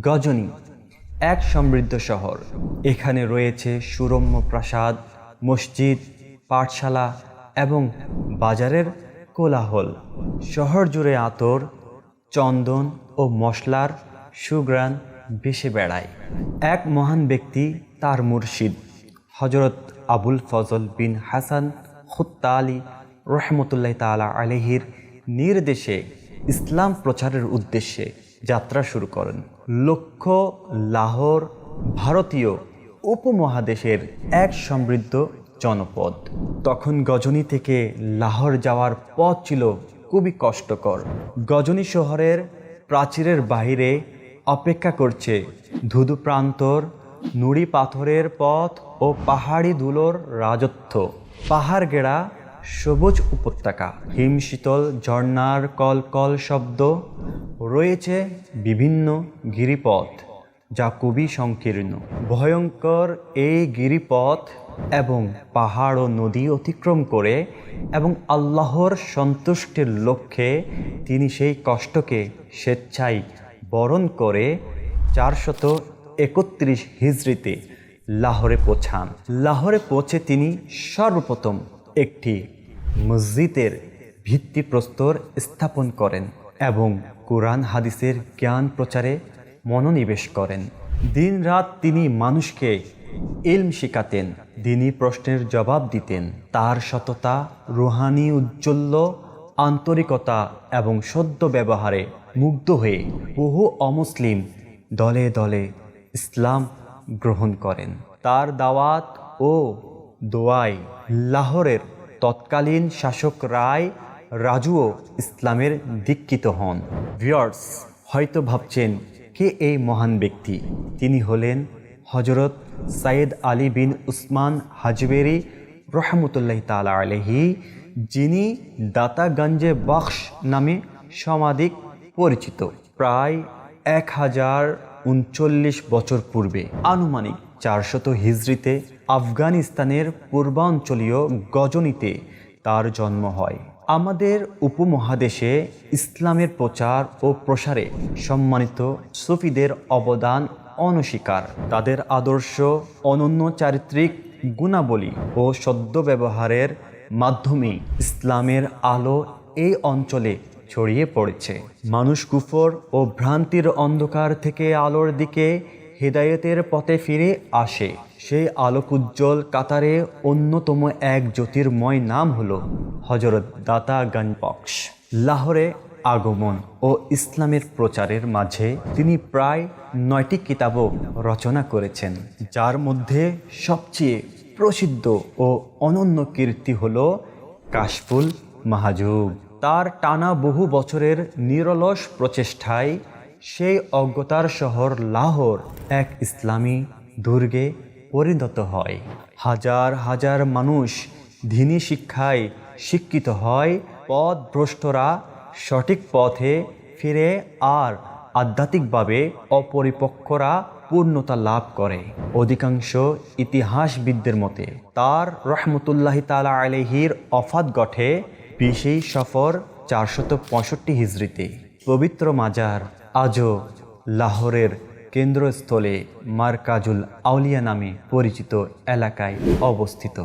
গজনী, এক সমৃদ্ধ শহর। এখানে রয়েছে সুরম্য প্রাসাদ, মসজিদ, পাঠশালা এবং বাজারের কোলাহল। শহর জুড়ে আতর, চন্দন ও মশলার সুগ্রাণ ভেসে বেড়ায়। এক মহান ব্যক্তি তার মুর্শিদ হজরত আবুল ফজল বিন হাসান খুত্তা আলী রহমতুল্লাহ তালা আলহির নির্দেশে ইসলাম প্রচারের উদ্দেশ্যে যাত্রা শুরু করেন। লক্ষ্য লাহোর ভারতীয় উপমহাদেশের এক সমৃদ্ধ জনপদ। তখন গজনী থেকে লাহোর যাওয়ার পথ ছিল খুবই কষ্টকর। গজনী শহরের প্রাচীরের বাইরে অপেক্ষা করছে ধুধু প্রান্তর, নুড়ি পাথরের পথ ও পাহাড়ি ধুলোর রাজত্ব। পাহাড় গেড়া সবুজ উপত্যকা হিমশীতল ঝর্ণার কল কল শব্দ, রয়েছে বিভিন্ন গিরিপথ যা খুবই সংকীর্ণ। ভয়ঙ্কর এই গিরিপথ এবং পাহাড় ও নদী অতিক্রম করে এবং আল্লাহর সন্তুষ্টির লক্ষ্যে তিনি সেই কষ্টকে স্বেচ্ছায় বরণ করে চারশত একত্রিশ হিজড়িতে লাহোরে পৌঁছান। লাহোরে পৌঁছে তিনি সর্বপ্রথম একটি মসজিদের ভিত্তিপ্রস্তর স্থাপন করেন এবং কোরআন হাদিসের জ্ঞান প্রচারে মনোনিবেশ করেন। দিনরাত তিনি মানুষকে ইলম শিখাতেন, দিনী প্রশ্নের জবাব দিতেন। তার সততা, রুহানি উজ্জ্বল্য আন্তরিকতা এবং সদ্য ব্যবহারে মুগ্ধ হয়ে বহু অমুসলিম দলে দলে ইসলাম গ্রহণ করেন। তার দাওয়াত ও দোয়ায় লাহোরের তৎকালীন শাসক রায় রাজুও ইসলামের দীক্ষিত হন। ভিওর্স হয়তো ভাবছেন, কে এই মহান ব্যক্তি? তিনি হলেন হজরত সাইদ আলী বিন উসমান হাজবেরি রহমতুল্লাহ তালা আলহি যিনি দাতাগঞ্জে বক্স নামে সমাধিক পরিচিত। প্রায় এক হাজার উনচল্লিশ বছর পূর্বে আনুমানিক চারশত হিজড়িতে আফগানিস্তানের পূর্বাঞ্চলীয় গজনীতে তার জন্ম হয়। আমাদের উপমহাদেশে ইসলামের প্রচার ও প্রসারে সম্মানিত সুফিদের অবদান অনস্বীকার। তাদের আদর্শ, অনন্য চারিত্রিক গুণাবলী ও সদ্য ব্যবহারের মাধ্যমে ইসলামের আলো এই অঞ্চলে ছড়িয়ে পড়েছে। মানুষ কুফর ও ভ্রান্তির অন্ধকার থেকে আলোর দিকে হেদায়েতের পথে ফিরে আসে। সেই আলোকুজ্জ্বল কাতারে অন্যতম এক জ্যোতির্ময় নাম হল হজরত দাতা গঞ্জবক্স লাহোরে আগমন ও ইসলামের প্রচারের মাঝে তিনি প্রায় নয়টি কিতাবও রচনা করেছেন, যার মধ্যে সবচেয়ে প্রসিদ্ধ ও অনন্য কীর্তি হল কাশফুল মাহাজুব। তার টানা বহু বছরের নিরলস প্রচেষ্টায় সেই অজ্ঞতার শহর লাহোর এক ইসলামী দুর্গে পরিণত হয়। হাজার হাজার মানুষ ধিনী শিক্ষায় শিক্ষিত হয় পথ ভ্রষ্টরা সঠিক পথে ফিরে আর আধ্যাত্মিকভাবে অপরিপক্করা পূর্ণতা লাভ করে। অধিকাংশ ইতিহাসবিদদের মতে, তার রহমতুল্লাহ তালা আলহির অফাত গঠে বিশেই সফর চারশত পঁয়ষট্টি হিজড়িতে। পবিত্র মাজার আজও লাহোরের কেন্দ্রস্থলে মারকাজুল আউলিয়া নামে পরিচিত এলাকায় অবস্থিত।